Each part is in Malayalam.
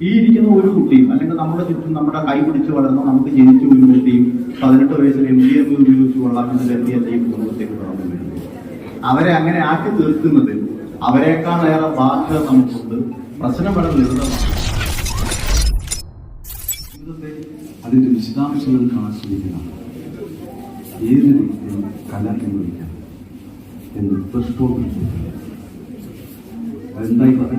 ഈ ഇരിക്കുന്ന ഒരു കുട്ടിയും അല്ലെങ്കിൽ നമ്മുടെ ചുറ്റും നമ്മുടെ കൈ പിടിച്ച് വളർന്ന നമുക്ക് ജനിച്ച ഒരു കുട്ടിയും പതിനെട്ട് വയസ്സിൽ എം ഡി എം ഉപയോഗിച്ച് വളർന്ന ഈ കുടുംബത്തേക്ക് വളർന്നു അവരെ അങ്ങനെ ആക്കി തീർക്കുന്നത് അവരെക്കാൾ ഏറെ ബാധ്യത നമുക്കുണ്ട്. പ്രശ്നം വളരെ ലളിതമാണ്. അതിന്റെ വിശദാംശങ്ങൾ ശ്രമിക്കുന്നതാണ് ഏത് വ്യക്തിയും കല എന്ന് വിളിക്കാം എന്ന് അതെന്തായിക്കോട്ടെ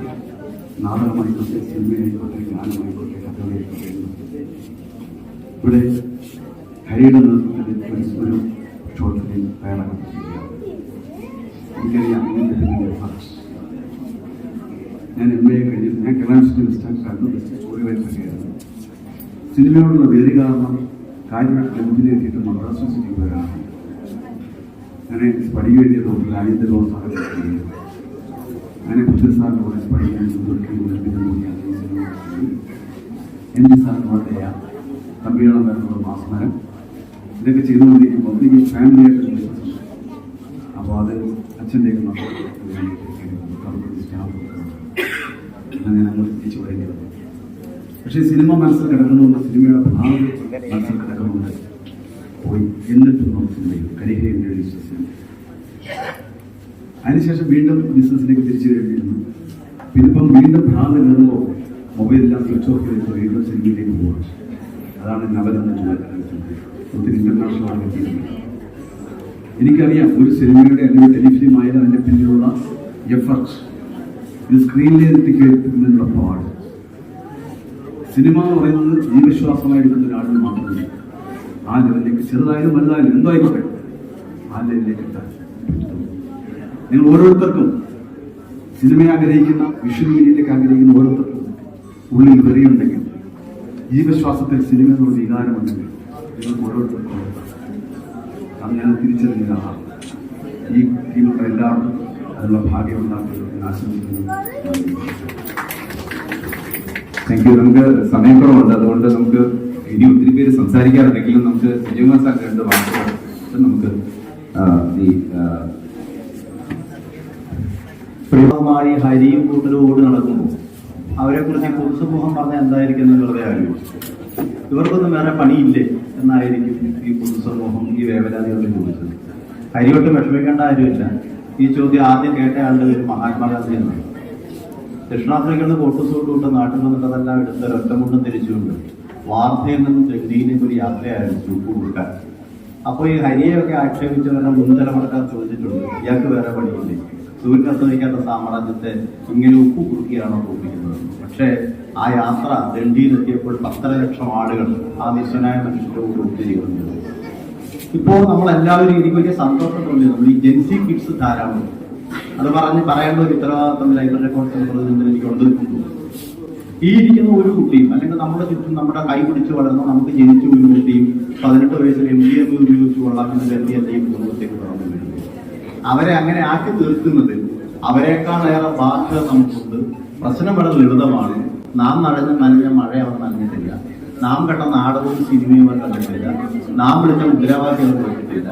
നാടകമായിക്കോട്ടെ സിനിമയായിക്കോട്ടെ ഗാനമായിക്കോട്ടെ കഥകളായിക്കോട്ടെ ഇവിടെ ഹരിയുടെ നേതൃത്വത്തിൽ ഷോർട്ട് ഫിലിം തയ്യാറാക്കിയിരിക്കുകയാണ് എനിക്കറിയാം പിന്നിലെ ഞാൻ എം എ കഴിഞ്ഞു ഞാൻ കലാംശിന്റെ വിസ്താരക്കാരനും സ്റ്റോറി റൈറ്ററൊക്കെയായിരുന്നു സിനിമയോടുള്ള വേദി കാരണം കാര്യമായിട്ട് ഗംഭീരെത്തിയിട്ട് മദ്രാസ് യൂണിവേഴ്സിറ്റി പോയതാണ് ഞാൻ പഠിക്കുക എഴുതിയ തോട്ടിൽ ആദ്യത്തെ ലോൺ സാഹചര്യം അങ്ങനെ ബുദ്ധ സാറിന് കൂടെ പഠിക്കാൻ എം ജി സാറിനോടെ തമ്പിയോളം വരുന്നുള്ള മാസമരം ഇതൊക്കെ ചെയ്തുകൊണ്ടിരിക്കുമ്പോൾ എനിക്ക് ഫാമിലിയായിട്ട് ബിസിനസ് അപ്പോൾ അത് അച്ഛന്റെയൊക്കെ സ്റ്റാഫ് അങ്ങനെ ഞങ്ങൾ തിരിച്ചു പറയുന്നത് പക്ഷേ സിനിമ മനസ്സിൽ കിടക്കുന്നുണ്ട് സിനിമയുടെ ഭാവി മനസ്സിൽ കിടക്കുന്നുണ്ട് പോയി. എന്നിട്ടൊന്നും സിനിമയിൽ കരിഹരി എഴുതി വിശ്വസിക്കുന്നു അതിനുശേഷം വീണ്ടും ബിസിനസ്സിലേക്ക് തിരിച്ചു കഴിഞ്ഞിരുന്നു പിന്നിപ്പം വീണ്ടും ഭ്രാന്ത് കയറുമ്പോൾ മൊബൈലെല്ലാം സ്വിച്ച് ഓഫ് ചെയ്തിട്ട് വീണ്ടും സിനിമയിലേക്ക് പോകണം അതാണ് നവലെന്ന ഒത്തിരി ഇന്റർനാഷണൽ ആർക്കെത്തിയിട്ടുണ്ട് എനിക്കറിയാം ഒരു സിനിമയുടെ അല്ലെങ്കിൽ ടെലിഫിലിം ആയാലും അതിന്റെ പിന്നിലുള്ള എഫർട്ട് ഇത് സ്ക്രീനിലെത്തിക്കുന്നതിനുള്ള പാട്. സിനിമ എന്ന് പറയുന്നത് ജീവശ്വാസമായി എടുക്കുന്ന ഒരാളിന് മാത്രമേ ആ ലെവലിലേക്ക് ചെറുതായാലും വലുതായാലും എന്തോ ആയിക്കോട്ടെ ആ ലെവലിലേക്ക് എത്താൻ. നിങ്ങൾ ഓരോരുത്തർക്കും സിനിമയെ ആഗ്രഹിക്കുന്ന വിഷ്വൽ മീഡിയയിലേക്ക് ആഗ്രഹിക്കുന്ന ഓരോരുത്തർക്കും ഉള്ളിൽ വെറിയുണ്ടെങ്കിൽ ഈ വിശ്വാസത്തിൽ സിനിമ എന്നുള്ള വികാരമുണ്ടെങ്കിൽ നിങ്ങൾക്ക് ഓരോരുത്തർക്കും. അത് ഞാൻ തിരിച്ചറിഞ്ഞ ഈ ടീമുള്ള എല്ലാവർക്കും അതിനുള്ള ഭാഗ്യം ഉണ്ടാക്കുന്നത് ആശംസിക്കുന്നു. താങ്ക് യു നമുക്ക് സമയക്കുറവുണ്ട് അതുകൊണ്ട് നമുക്ക് ഇനി ഒത്തിരി പേര് സംസാരിക്കാറുണ്ടെങ്കിലും നമുക്ക് സജീവ സാറിന്റെ രണ്ട് വാക്കുകൾ നമുക്ക് ഈ പ്രിയമായി ഹരിയും കൂട്ടരും ഓടി നടക്കുമ്പോൾ അവരെ കുറിച്ച് പൊതുസമൂഹം പറഞ്ഞ എന്തായിരിക്കും എന്നുള്ളതേ അറിയൂ ഇവർക്കൊന്നും വേറെ പണിയില്ലേ എന്നായിരിക്കും ഈ പൊതുസമൂഹം ഈ വേവലാതികളുടെ ചോദിച്ചത് ഹരിയോട്ട് വിഷമിക്കേണ്ട കാര്യമില്ല. ഈ ചോദ്യം ആദ്യം കേട്ട ആളുടെ പേര് മഹാത്മാഗാന്ധിയാണ്. ദക്ഷിണാഫ്രിക്കയിൽ നിന്ന് കോട്ടസോട്ട് കൊണ്ട് നാട്ടിൽ നിന്നിട്ടതെല്ലാം എടുത്ത് ഒറ്റമുണ്ടും തിരിച്ചുകൊണ്ട് വാർത്തയിൽ നിന്നും ഡൽഹിയിലേക്ക് ഒരു യാത്രയായിരുന്നു ചൂപ്പ് കൊടുക്കാൻ അപ്പോൾ ഈ ഹരിയെയൊക്കെ ആക്ഷേപിച്ചവരുടെ മുൻതലമുറക്കാർ ചോദിച്ചിട്ടുണ്ട് ഇയാൾക്ക് വേറെ പണിയില്ലേ? സൂര്യൻ അസ്തമിക്കാത്ത സാമ്രാജ്യത്തെ ഇങ്ങനെ ഉപ്പു കുറുക്കിയാണോ തോന്നിക്കുന്നത് പക്ഷേ ആ യാത്ര ഡൽഹിയിലെത്തിയപ്പോൾ പത്തര ലക്ഷം ആളുകൾ ആ നിശ്വനായ മനുഷ്യന്റെ കൂടെ ഒത്തുചേർന്നു ഇപ്പോ നമ്മൾ എല്ലാവരും എനിക്ക് വലിയ സന്തോഷം തോന്നി. നമ്മൾ ഈ ജെൻസി കിഡ്സ് ധാരാളം. അത് പറഞ്ഞ് പറയേണ്ട ഒരു ഉത്തരവാദിത്തം ലൈബ്രറി റെക്കോർഡ് സെന്ററിൽ എനിക്ക് ഉണ്ട് എന്ന് ഈ ഇരിക്കുന്ന ഒരു കുട്ടിയും അല്ലെങ്കിൽ നമ്മുടെ ചുറ്റും നമ്മുടെ കൈ പിടിച്ച് വളർന്ന നമുക്ക് ജനിച്ച ഒരു കുട്ടിയും പതിനെട്ട് വയസ്സിൽ എം ഡി എം ഉപയോഗിച്ച് വളർന്നു കുടുംബത്തേക്ക് വരുന്നത് അവരെ അങ്ങനെ ആക്കി തീർക്കുന്നത് അവരെക്കാളേറെ ബാധ്യത നമുക്കുണ്ട്. പ്രശ്നം വളരെ ലളിതമാണ്. നാം നടന്ന് നനഞ്ഞ മഴ അവർ നനഞ്ഞിട്ടില്ല. നാം കണ്ട നാടകവും സിനിമയും അവർ കണ്ടിട്ടില്ല. നാം വിളിച്ച മുദ്രാവാക്യം അവർ കേട്ടിട്ടില്ല.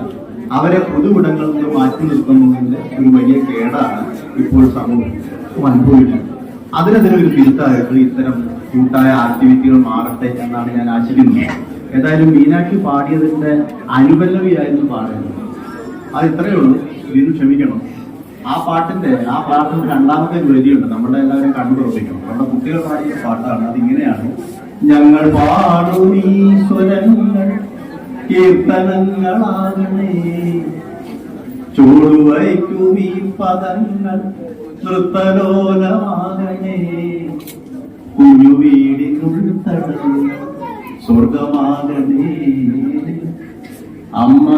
അവരെ പൊതുവിടങ്ങളിൽ നിന്ന് മാറ്റി നിർത്തുന്നതിന്റെ ഒരു വലിയ കേടാണ് ഇപ്പോൾ സമൂഹം. അനുഭവിക്കുന്നത് അതിനെതിരെ ഒരു തിരുത്തായിട്ട് ഇത്തരം കൂട്ടായ ആക്ടിവിറ്റികൾ മാറട്ടെ എന്നാണ് ഞാൻ ആശിക്കുന്നത്. ഏതായാലും മീനാക്ഷി പാടിയതിന്റെ അനുപല്ലവിയായിരുന്നു പാടുന്നത് അത് ഇത്രയേ ഉള്ളൂ. ഇതിന് ക്ഷമിക്കണം. ആ പാട്ടിന്റെ ആ പാട്ടിന്റെ രണ്ടാമത്തെ വരിയുണ്ട്. നമ്മുടെ എല്ലാവരും കണ്ടുപിടിക്കണം നമ്മുടെ കുട്ടികൾ പാടിയ പാട്ടാണ്. അതിങ്ങനെയാണ്. ഞങ്ങൾ പാടും ഈശ്വരങ്ങൾ കീർത്തനങ്ങളാകണേ. ചൂടുവയ്ക്കും ഈ പദങ്ങൾ നൃത്തലോലമാകണേ. കുഞ്ഞു വീടിനുൾത്തടങ്ങൾ സ്വർഗമാകണേ അമ്മ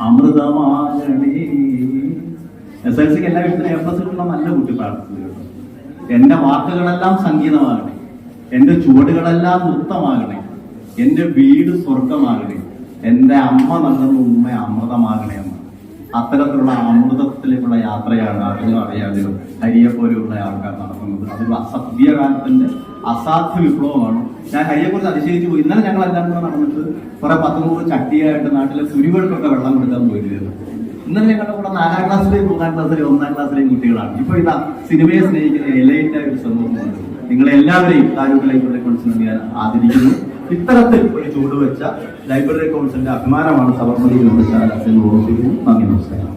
അമൃതമാകണേ. എല്ലാ വീട്ടിലും എ പ്ലസ് കിട്ടുന്ന നല്ല കുട്ടി പ്രാർത്ഥിച്ചു എന്റെ വാക്കുകളെല്ലാം സംഗീതമാകണേ. എന്റെ ചുവടുകളെല്ലാം നൃത്തമാകണേ. എന്റെ വീട് സ്വർഗമാകണേ എന്റെ അമ്മ നൽകുന്ന ഉമ്മ അമൃതമാകണേ. അത്തരത്തിലുള്ള അമൃതത്തിലേക്കുള്ള യാത്രയാണ് അറിഞ്ഞോ അറിയാതെയോ ഹരിയെ പോലെയുള്ള ആൾക്കാർ നടത്തുന്നത്. അതൊരു അസഭ്യകാലത്തിന്റെ അസാധ്യ വിപ്ലവമാണ്. ഞാൻ ഹരിയെ കുറിച്ച് അതിശയിച്ചു പോയി. ഇന്നലെ ഞങ്ങൾ എല്ലാവരും കൂടെ നടന്നിട്ട് കുറെ പത്ത് നൂറ് ചട്ടിയായിട്ട് നാട്ടിലെ കുരുകൾക്കൊക്കെ വെള്ളം കൊടുക്കാൻ പോയിരുന്നു. ഇന്നലെ ഞങ്ങളുടെ കൂടെ നാലാം ക്ലാസ്സിലെയും മൂന്നാം ക്ലാസ്സിലെയും ഒന്നാം ക്ലാസ്സിലെയും കുട്ടികളാണ്. ഇപ്പൊ ഇതാ സിനിമയെ സ്നേഹിക്കുന്ന എലൈറ്റായ ഒരു സമൂഹമുണ്ട്. നിങ്ങളെ എല്ലാവരെയും കൗൺസിലിന് ഞാൻ ആദരിക്കുന്നു. ഇത്തരത്തിൽ ഒരു ചൂടുവെച്ച ലൈബ്രറി കൗൺസിലിന്റെ അഭിമാനമാണ് സബർമതി ഗ്രന്ഥശാല എന്ന് ഓർമ്മിപ്പിക്കുന്നു നന്ദി നമസ്കാരം.